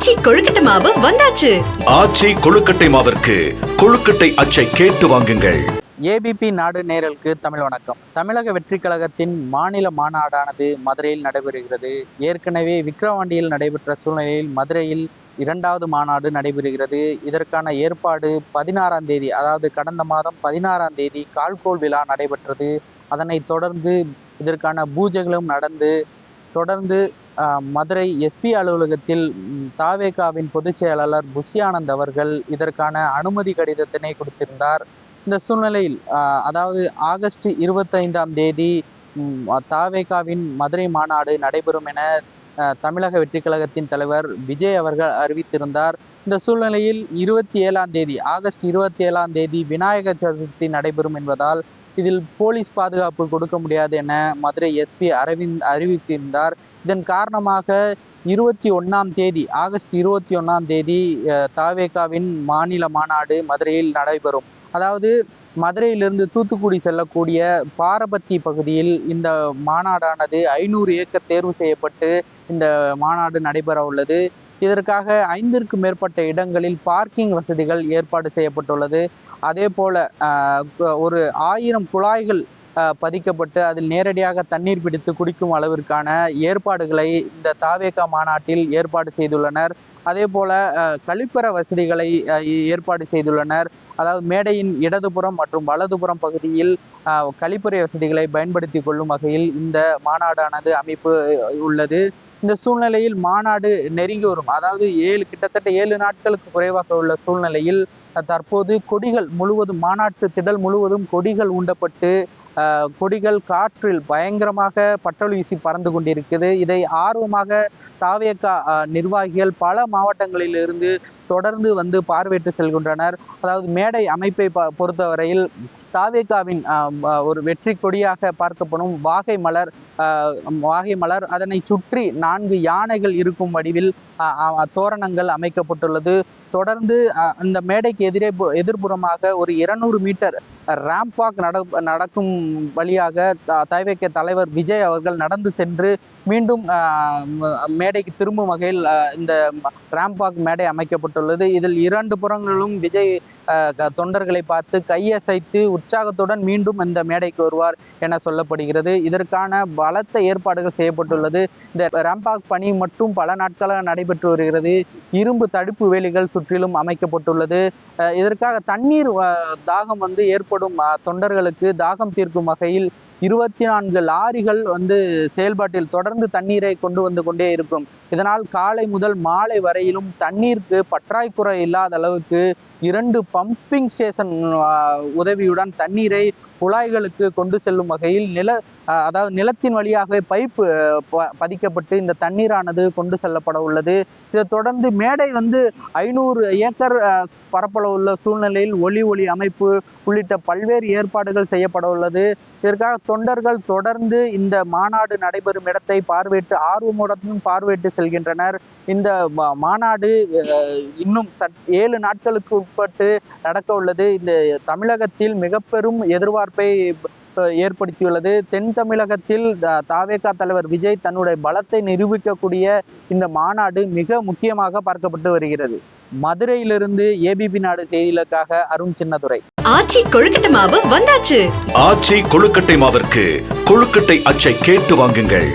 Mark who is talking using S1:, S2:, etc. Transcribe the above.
S1: ஆச்சி கொழுக்கட்டை மாவு வந்தாச்சு.
S2: ஆச்சி கொழுக்கட்டை மாவிற்கு கொழுக்கட்டை அச்சை கேட்டு வாங்குங்கள்.
S3: ஏபிபி நாடு நேரலுக்கு தமிழ் வணக்கம். தமிழக வெற்றிக் கழகத்தின் மாநில மாநாடானது மதுரையில் நடைபெறுகிறது. ஏற்கனவே விக்கிரவாண்டியில் நடைபெற்ற சூழ்நிலையில் மதுரையில் இரண்டாவது மாநாடு நடைபெறுகிறது. இதற்கான ஏற்பாடு பதினாறாம் தேதி அதாவது கடந்த மாதம் பதினாறாம் தேதி கால்கோல் விழா நடைபெற்றது. அதனைத் தொடர்ந்து இதற்கான பூஜைகளும் நடந்து தொடர்ந்து மதுரை எஸ்பி அலுவலகத்தில் தாவேகாவின் பொதுச் செயலாளர் புஷியானந்த் அவர்கள் இதற்கான அனுமதி கடிதத்தினை கொடுத்திருந்தார். இந்த சூழ்நிலையில் அதாவது ஆகஸ்ட் இருபத்தைந்தாம் தேதி தாவேகாவின் மதுரை மாநாடு நடைபெறும் என தமிழக வெற்றி கழகத்தின் தலைவர் விஜய் அவர்கள் அறிவித்திருந்தார். இந்த சூழ்நிலையில் இருபத்தி ஏழாம் தேதி ஆகஸ்ட் இருபத்தி ஏழாம் தேதி விநாயகர் சதுர்த்தி நடைபெறும் என்பதால் இதில் போலீஸ் பாதுகாப்பு கொடுக்க முடியாது என மதுரை எஸ்பி அரவிந்த் அறிவித்திருந்தார். இதன் காரணமாக இருபத்தி ஒன்றாம் தேதி ஆகஸ்ட் இருபத்தி ஒன்றாம் தேதி தாவேகாவின் மாநில மாநாடு மதுரையில் நடைபெறும். அதாவது மதுரையிலிருந்து தூத்துக்குடி செல்லக்கூடிய பாரபத்தி பகுதியில் இந்த மாநாடானது ஐநூறு ஏக்கர் தேர்வு செய்யப்பட்டு இந்த மாநாடு நடைபெற உள்ளது. இதற்காக ஐந்திற்கும் மேற்பட்ட இடங்களில் பார்க்கிங் வசதிகள் ஏற்பாடு செய்யப்பட்டுள்ளது. அதே போல ஒரு ஆயிரம் குழாய்கள் பதிக்கப்பட்டு அதில் நேரடியாக தண்ணீர் பிடித்து குடிக்கும் அளவிற்கான ஏற்பாடுகளை இந்த தாவேகா மாநாட்டில் ஏற்பாடு செய்துள்ளனர். அதே போல கழிப்பற வசதிகளை ஏற்பாடு செய்துள்ளனர். அதாவது மேடையின் இடதுபுறம் மற்றும் வலதுபுறம் பகுதியில் கழிப்பறை வசதிகளை பயன்படுத்தி கொள்ளும் வகையில் இந்த மாநாடானது அமைப்பு உள்ளது. இந்த சூழ்நிலையில் மாநாடு நெருங்கி வரும். அதாவது ஏழு கிட்டத்தட்ட ஏழு நாட்களுக்கு குறைவாக உள்ள சூழ்நிலையில் தற்போது கொடிகள் முழுவதும் மாநாட்டு திடல் முழுவதும் கொடிகள் உண்டப்பட்டு கொடிகள் காற்றில் பயங்கரமாக பட்டல் வீசி பறந்து கொண்டிருக்குது. இதை ஆர்வமாக தாவேக்கா அஹ், நிர்வாகிகள் பல மாவட்டங்களிலிருந்து தொடர்ந்து வந்து பார்வையிட்டு செல்கின்றனர். அதாவது மேடை அமைப்பை ப- பொறுத்தவரையில் தாவேகாவின் ஒரு வெற்றி கொடியாக பார்க்கப்படும் வாகை மலர் வாகை மலர். அதனை சுற்றி நான்கு யானைகள் இருக்கும் வடிவில் தோரணங்கள் அமைக்கப்பட்டுள்ளது. தொடர்ந்து அந்த மேடைக்கு எதிரே எதிர்புறமாக ஒரு இருநூறு மீட்டர் ரேம்ப் வாக் நட நடக்கும் வழியாக த- தலைவர் விஜய் அவர்கள் நடந்து சென்று மீண்டும் மேடைக்கு திரும்பும் வகையில் இந்த ரேம்ப் வாக் மேடை அமைக்கப்பட்டுள்ளது. இதில் இரண்டு புறங்களும் விஜய் தொண்டர்களை பார்த்து கையசைத்து உற்சாகத்துடன் மீண்டும் இந்த மேடைக்கு வருவார் என சொல்லப்படுகிறது. இதற்கான பலத்த ஏற்பாடுகள் செய்யப்பட்டுள்ளது. இந்த ரேம்பாக் பணி மட்டும் பல நாட்களாக நடைபெற்று வருகிறது. இரும்பு தடுப்பு வேலிகள் சுற்றிலும் அமைக்கப்பட்டுள்ளது. இதற்காக தண்ணீர் தாகம் வந்து ஏற்படும் தொண்டர்களுக்கு தாகம் தீர்க்கும் வகையில் இருபத்தி நான்கு லாரிகள் வந்து செயல்பாட்டில் தொடர்ந்து தண்ணீரை கொண்டு வந்து கொண்டே இருக்கும். இதனால் காலை முதல் மாலை வரையிலும் தண்ணீருக்கு பற்றாக்குறை இல்லாத அளவுக்கு இரண்டு பம்பிங் ஸ்டேஷன் உதவியுடன் தண்ணீரை குழாய்களுக்கு கொண்டு செல்லும் வகையில் நில அதாவது நிலத்தின் வழியாகவே பைப்பு பதிக்கப்பட்டு இந்த தண்ணீரானது கொண்டு செல்லப்பட உள்ளது. இதை தொடர்ந்து மேடை வந்து ஐநூறு ஏக்கர் அஹ், பரப்பளவு உள்ள சூழ்நிலையில் ஒளி ஒளி அமைப்பு உள்ளிட்ட பல்வேறு ஏற்பாடுகள் செய்யப்பட உள்ளது. இதற்காக தொண்டர்கள் தொடர்ந்து இந்த மாநாடு நடைபெறும் இடத்தை பார்வையிட்டு ஆர்வமுடன் பார்வையிட்டு செல்கின்றனர். இந்த மா- மாநாடு இன்னும் சட் ஏழு நாட்களுக்கு உட்பட்டு நடக்க உள்ளது. இந்த தமிழகத்தில் மிக பெரும் எதிர்பார்ப்பை ஏற்படுத்தியுள்ளது. தென் தமிழகத்தில் தாவேகா தலைவர் விஜய் தன்னுடைய பலத்தை நிரூபிக்கக்கூடிய இந்த மாநாடு மிக முக்கியமாக பார்க்கப்பட்டு வருகிறது. மதுரையிலிருந்து ஏபிபி நாடு செய்திகளுக்காக அருண் சின்னதுரை.
S1: ஆச்சி கொழுக்கட்டை மாவு வந்தாச்சு.
S2: ஆச்சி கொழுக்கட்டை மாவிற்கு கொழுக்கட்டை அச்சை கேட்டு வாங்குங்கள்.